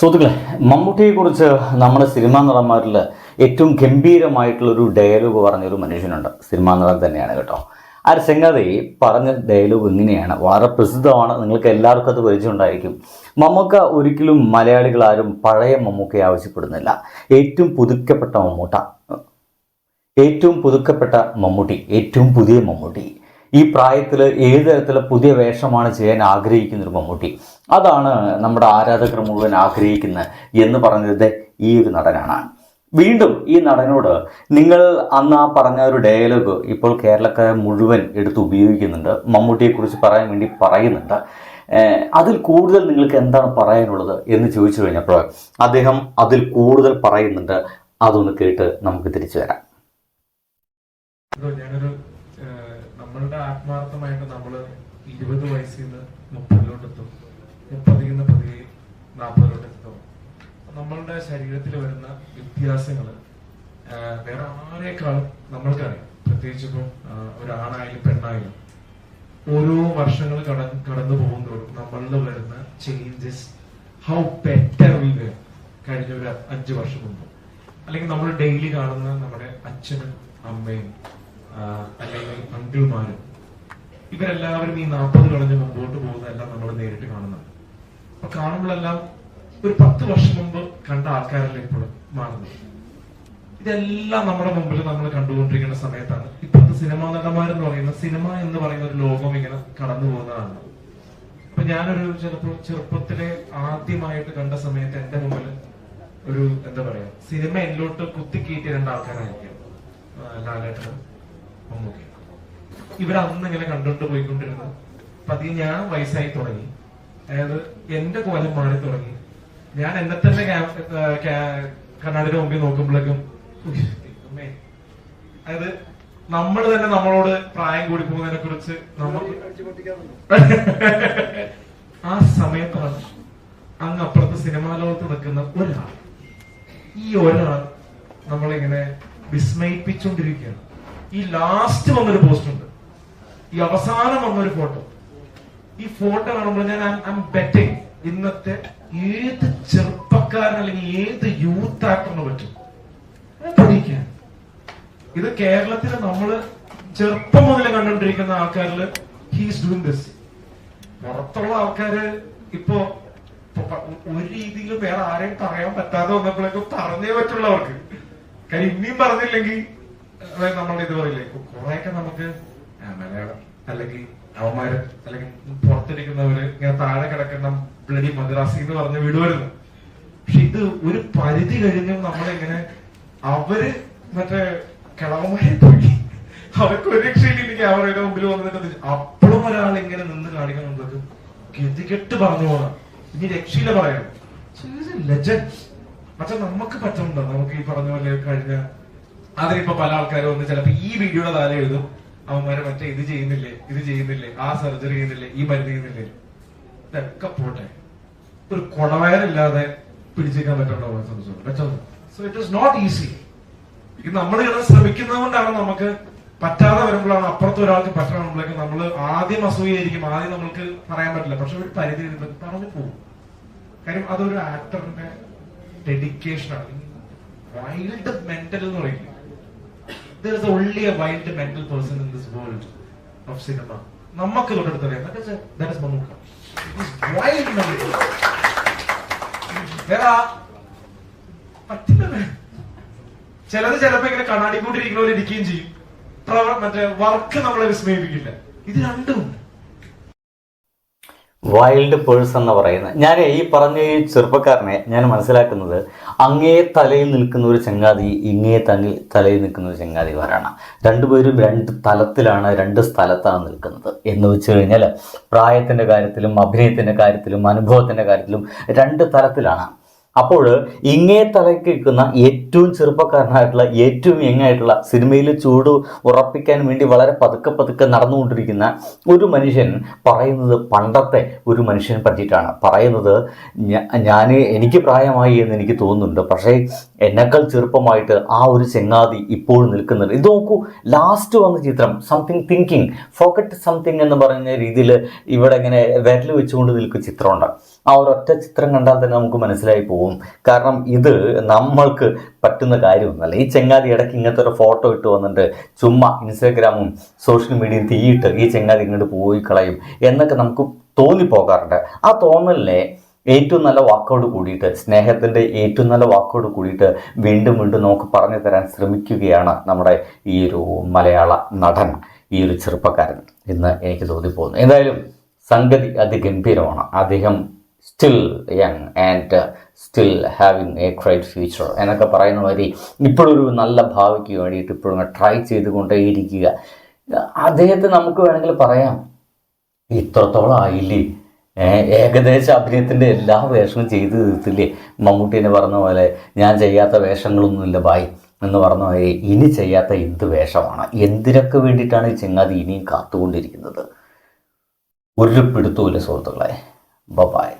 സുഹൃത്തുക്കളെ മമ്മൂട്ടിയെക്കുറിച്ച് നമ്മുടെ സിനിമാ നടന്മാരിൽ ഏറ്റവും ഗംഭീരമായിട്ടുള്ളൊരു ഡയലോഗ് പറഞ്ഞൊരു മനുഷ്യനുണ്ട്. സിനിമാ നടൻ തന്നെയാണ് കേട്ടോ. ആ ഒരു സംഗതി പറഞ്ഞ ഡയലോഗ് ഇങ്ങനെയാണ്. വളരെ പ്രസിദ്ധമാണ്. നിങ്ങൾക്ക് എല്ലാവർക്കും അത് പരിചയമുണ്ടായിരിക്കും. മമ്മൂക്ക ഒരിക്കലും മലയാളികൾ ആരും പഴയ മമ്മൂക്കയെ ആവശ്യപ്പെടുന്നില്ല. ഏറ്റവും പുതുക്കപ്പെട്ട മമ്മൂട്ട. ഏറ്റവും പുതുക്കപ്പെട്ട മമ്മൂട്ടി. ഏറ്റവും പുതിയ മമ്മൂട്ടി. ഈ പ്രായത്തിൽ ഏത് തരത്തിലുള്ള പുതിയ വേഷമാണ് ചെയ്യാൻ ആഗ്രഹിക്കുന്ന ഒരു മമ്മൂട്ടി? അതാണ് നമ്മുടെ ആരാധകർ മുഴുവൻ ആഗ്രഹിക്കുന്നത് എന്ന് പറഞ്ഞത് ഈ ഒരു നടനാണ്. വീണ്ടും ഈ നടനോട് നിങ്ങൾ അന്ന് ആ പറഞ്ഞ ഒരു ഡയലോഗ് ഇപ്പോൾ കേരളക്കാർ മുഴുവൻ എടുത്ത് ഉപയോഗിക്കുന്നുണ്ട്. മമ്മൂട്ടിയെക്കുറിച്ച് പറയാൻ വേണ്ടി പറയുന്നുണ്ട്. അതിൽ കൂടുതൽ നിങ്ങൾക്ക് എന്താണ് പറയാനുള്ളത് എന്ന് ചോദിച്ചു കഴിഞ്ഞപ്പോൾ അദ്ദേഹം അതിൽ കൂടുതൽ പറയുന്നുണ്ട്. അതൊന്ന് കേട്ട് നമുക്ക് തിരിച്ചു വരാം. ഞാനൊരു ആത്മാർത്ഥമായിട്ട് നമ്മൾ ഇരുപത് വയസ്സിൽ നിന്ന് മുപ്പതിലോട്ട് എത്തും മുപ്പതിൽ നിന്ന് പതിയെ നാൽപ്പതിലോട്ട് എത്തും നമ്മളുടെ ശരീരത്തിൽ വരുന്ന വ്യത്യാസങ്ങൾ വേറെ ആരെക്കാളും നമ്മൾക്കറിയാം. പ്രത്യേകിച്ച് ഇപ്പം ഒരാണായാലും പെണ്ണായാലും. ഓരോ വർഷങ്ങൾ കട കടന്നു പോകുന്നതോറും നമ്മളിൽ വരുന്ന ചേഞ്ചസ് ഹൗ ബെറ്റർ വി കഴിഞ്ഞ ഒരു അഞ്ച് വർഷം മുമ്പ്. അല്ലെങ്കിൽ നമ്മൾ ഡെയിലി കാണുന്ന നമ്മുടെ അച്ഛനും അമ്മയും അല്ലെങ്കിൽ അങ്കിൾമാരും ഇവരെല്ലാവരും ഈ നാൽപ്പത് കളഞ്ഞ് മുമ്പോട്ട് പോകുന്നതെല്ലാം നമ്മൾ നേരിട്ട് കാണുന്നുണ്ട്. അപ്പൊ കാണുമ്പോഴെല്ലാം ഒരു പത്ത് വർഷം മുമ്പ് കണ്ട ആൾക്കാരല്ല ഇപ്പോഴും മാറുന്നത്? ഇതെല്ലാം നമ്മുടെ മുമ്പിൽ നമ്മൾ കണ്ടുകൊണ്ടിരിക്കുന്ന സമയത്താണ്. ഇപ്പോഴത്തെ സിനിമാ നടന്മാരെന്ന് പറയുന്ന സിനിമ എന്ന് പറയുന്ന ഒരു ലോകം ഇങ്ങനെ കടന്നു പോകുന്നതാണ്. അപ്പൊ ഞാനൊരു ചിലപ്പോൾ ചെറുപ്പത്തിലെ ആദ്യമായിട്ട് കണ്ട സമയത്ത് എന്റെ മുമ്പിൽ ഒരു എന്താ പറയാ സിനിമ എന്നിലോട്ട് കുത്തിക്കീറ്റിയ രണ്ട് ആൾക്കാരായിരിക്കും. ലാലേട്ടനും മമ്മൂക്കി ഇവർ അന്ന് ഇങ്ങനെ കണ്ടോണ്ട് പോയിക്കൊണ്ടിരുന്നത്. പതിയെ ഞാൻ വയസ്സായി തുടങ്ങി. അതായത് എന്റെ കോലം മാറി തുടങ്ങി. ഞാൻ എന്നെ തന്നെ കണ്ണാടിന്റെ മുമ്പിൽ നോക്കുമ്പോഴേക്കും അതായത് നമ്മൾ തന്നെ നമ്മളോട് പ്രായം കൂടി പോകുന്നതിനെ കുറിച്ച് നമുക്ക് ആ സമയത്താണ് അങ്ങ് അപ്പുറത്ത് സിനിമാ ലോകത്ത് നിൽക്കുന്ന ഒരാൾ. ഈ ഒരാൾ നമ്മളിങ്ങനെ വിസ്മയിപ്പിച്ചുകൊണ്ടിരിക്കുകയാണ് ഈ ലാസ്റ്റ് വന്നൊരു പോസ്റ്റ് ഉണ്ട്. ഈ അവസാനം വന്നൊരു ഫോട്ടോ ഈ ഫോട്ടോ കാണുമ്പോൾ ഞാൻ ഐ ബെറ്റിംഗ് ഇന്നത്തെ ഏത് ചെറുപ്പക്കാരൻ അല്ലെങ്കിൽ ഏത് യൂത്ത് ആക്ടറിന് പറ്റും. പഠിക്കാൻ. ഇത് കേരളത്തിൽ നമ്മൾ ചെറുപ്പം മുതൽ കണ്ടുകൊണ്ടിരിക്കുന്ന ആൾക്കാരിൽ ഹീസ് ഡൂയിങ് ദിസ് പുറത്തുള്ള ആൾക്കാര് ഇപ്പോ ഒരു രീതിയിലും വേറെ ആരെയും പറയാൻ പറ്റാതെ വന്നപ്പോഴേക്കും പറഞ്ഞേ പറ്റുള്ളവർക്ക്. കാര്യം ഇനിയും പറഞ്ഞില്ലെങ്കിൽ അതായത് നമ്മൾ ഇത് പറയില്ലേ? കുറെയൊക്കെ നമുക്ക് മലയാളം അല്ലെങ്കിൽ അവന്മാര് അല്ലെങ്കിൽ പുറത്തിരിക്കുന്നവര് ഇങ്ങനെ താഴെ കിടക്കുന്ന ബ്ലഡി മദ്രാസി എന്ന് പറഞ്ഞ് വിടുവരുന്നു പക്ഷെ ഇത് ഒരു പരിധി കഴിഞ്ഞും നമ്മളിങ്ങനെ അവർ മറ്റേ കിളവന്മാരെ പോയി അവർക്ക് ഒരു രക്ഷയില്ലെങ്കിൽ അവരുടെ മുമ്പിൽ വന്നിട്ട് അപ്പോഴും ഒരാൾ ഇങ്ങനെ നിന്ന് കാണിക്കുന്നുണ്ടത് ഗതികെട്ട് പറഞ്ഞു പോണം. ഇനി രക്ഷയില്ല പറയണം ലെജൻഡ് പക്ഷെ നമുക്ക് പറ്റുന്നുണ്ടോ? നമുക്ക് ഈ പറഞ്ഞ പോലെ കഴിഞ്ഞ അതിനിപ്പോ പല ആൾക്കാരും ഒന്ന് ചിലപ്പോ ഈ വീഡിയോയുടെ താഴെ എഴുതും. അവന്മാരെ മറ്റേ ഇത് ചെയ്യുന്നില്ലേ ഇത് ചെയ്യുന്നില്ലേ ആ സർജറി ചെയ്യുന്നില്ലേ ഈ മരുന്ന് ചെയ്യുന്നില്ലേ. ഇതൊക്കെ പോട്ടെ. ഒരു കുടവയറില്ലാതെ പിടിച്ചേക്കാൻ പറ്റുന്നുണ്ടോ പറ്റുന്നു സോ ഇറ്റ് നോട്ട് ഈസി ഇത് നമ്മൾ ഇങ്ങനെ ശ്രമിക്കുന്നത് കൊണ്ടാണ് നമുക്ക് പറ്റാതെ വരുമ്പോഴാണ് അപ്പുറത്ത് ഒരാൾക്ക് പറ്റണമെന്നുള്ളതൊക്കെ നമ്മൾ ആദ്യം അസൂയായിരിക്കും ആദ്യം നമ്മൾക്ക് പറയാൻ പറ്റില്ല. പക്ഷെ ഒരു പരിധി പറഞ്ഞു പോകും. കാര്യം അതൊരു ആക്ടറിന്റെ ഡെഡിക്കേഷൻ ആണ്. വൈൽഡ് മെന്റൽ എന്ന് പറയില്ല? There is only a wild mental person in this world of cinema. നമുക്ക് തൊട്ടടുത്തറിയാം that is Mammukka wild mental വേറെ പറ്റില്ല ചിലത് ചിലപ്പോ ഇങ്ങനെ കണ്ണാടി കൂട്ടിരിക്കുന്നവർ ഇരിക്കുകയും ചെയ്യും. മറ്റേ വർക്ക് നമ്മളെ വിസ്മയിപ്പിക്കില്ല. ഇത് രണ്ടും ഉണ്ട്. വൈൽഡ് പേഴ്സ് എന്ന് പറയുന്നത് ഞാൻ ഈ പറഞ്ഞ ഈ ചെറുപ്പക്കാരനെ ഞാൻ മനസ്സിലാക്കുന്നത് അങ്ങേ തലയിൽ നിൽക്കുന്ന ഒരു ചങ്ങാതി ഇങ്ങേ തന്നിൽ തലയിൽ നിൽക്കുന്ന ഒരു ചങ്ങാതി വരാണ് രണ്ടുപേരും രണ്ട് തലത്തിലാണ് രണ്ട് സ്ഥലത്താണ് നിൽക്കുന്നത്. എന്ന് വെച്ച് കഴിഞ്ഞാൽ പ്രായത്തിന്റെ കാര്യത്തിലും അഭിനയത്തിന്റെ കാര്യത്തിലും അനുഭവത്തിന്റെ കാര്യത്തിലും രണ്ട് തലത്തിലാണ്. അപ്പോൾ ഇങ്ങേ തലയ്ക്ക് നിൽക്കുന്ന ഏറ്റവും ചെറുപ്പക്കാരനായിട്ടുള്ള ഏറ്റവും യങ്ങായിട്ടുള്ള സിനിമയിൽ ചൂട് ഉറപ്പിക്കാൻ വേണ്ടി വളരെ പതുക്കെ പതുക്കെ നടന്നുകൊണ്ടിരിക്കുന്ന ഒരു മനുഷ്യൻ പറയുന്നത് പണ്ടത്തെ ഒരു മനുഷ്യനെ പറ്റിയിട്ടാണ്. പറയുന്നത് ഞാൻ എനിക്ക് പ്രായമായി എന്ന് എനിക്ക് തോന്നുന്നുണ്ട്. പക്ഷേ എന്നെക്കാൾ ചെറുപ്പമായിട്ട് ആ ഒരു ചെങ്ങാതി ഇപ്പോഴും നിൽക്കുന്നുണ്ട്. ഇത് നോക്കൂ ലാസ്റ്റ് വന്ന ചിത്രം സംതിങ് തിങ്കിങ് ഫോക്കറ്റ് സംതിങ് എന്ന് പറയുന്ന രീതിയിൽ ഇവിടെ ഇങ്ങനെ വിരൽ വെച്ചുകൊണ്ട് നിൽക്കുന്ന ചിത്രമുണ്ട്. ആ ഒരൊറ്റ ചിത്രം കണ്ടാൽ തന്നെ നമുക്ക് മനസ്സിലായി പോകും. കാരണം ഇത് നമ്മൾക്ക് പറ്റുന്ന കാര്യമൊന്നുമല്ല. ഈ ചെങ്ങാതി ഇടയ്ക്ക് ഇങ്ങനത്തെ ഒരു ഫോട്ടോ ഇട്ട് വന്നിട്ട് ചുമ്മാ ഇൻസ്റ്റാഗ്രാമും സോഷ്യൽ മീഡിയയും തീയിട്ട് ഈ ചെങ്ങാതി ഇങ്ങോട്ട് പോയി കളയും എന്നൊക്കെ നമുക്ക് തോന്നിപ്പോകാറുണ്ട്. ആ തോന്നലിനെ ഏറ്റവും നല്ല വാക്കോട് കൂടിയിട്ട് സ്നേഹത്തിന്റെ ഏറ്റവും നല്ല വാക്കോട് കൂടിയിട്ട് വീണ്ടും വീണ്ടും നമുക്ക് പറഞ്ഞു തരാൻ ശ്രമിക്കുകയാണ് നമ്മുടെ ഈ ഒരു മലയാള നടൻ ഈ ഒരു ചെറുപ്പക്കാരൻ. എന്ന് എനിക്ക് തോന്നിപ്പോകുന്നു എന്തായാലും സംഗതി അതിഗംഭീരമാണ്. അദ്ദേഹം still young and still having a great future എന്നൊക്കെ പറയുന്ന മാതിരി ഇപ്പോഴൊരു നല്ല ഭാവിക്ക് വേണ്ടിയിട്ട് ഇപ്പോഴും ട്രൈ ചെയ്തുകൊണ്ടേയിരിക്കുക. അദ്ദേഹത്തെ നമുക്ക് വേണമെങ്കിൽ പറയാം. ഇത്രത്തോളം ആയില്ലേ? ഏകദേശം അഭിനയത്തിന്റെ എല്ലാ വേഷവും ചെയ്ത് തീർത്തില്ലേ? മമ്മൂട്ടീനെ പറഞ്ഞ പോലെ ഞാൻ ചെയ്യാത്ത വേഷങ്ങളൊന്നുമില്ല ബായ് എന്ന് പറഞ്ഞ പോലെ ഇനി ചെയ്യാത്ത എന്ത് വേഷമാണ്? എന്തിനൊക്കെ വേണ്ടിയിട്ടാണ് ഈ ചെങ്ങാതി ഇനിയും കാത്തുകൊണ്ടിരിക്കുന്നത്? ഒരു പിടുത്തവുമില്ല സുഹൃത്തുക്കളെ. ബബായ്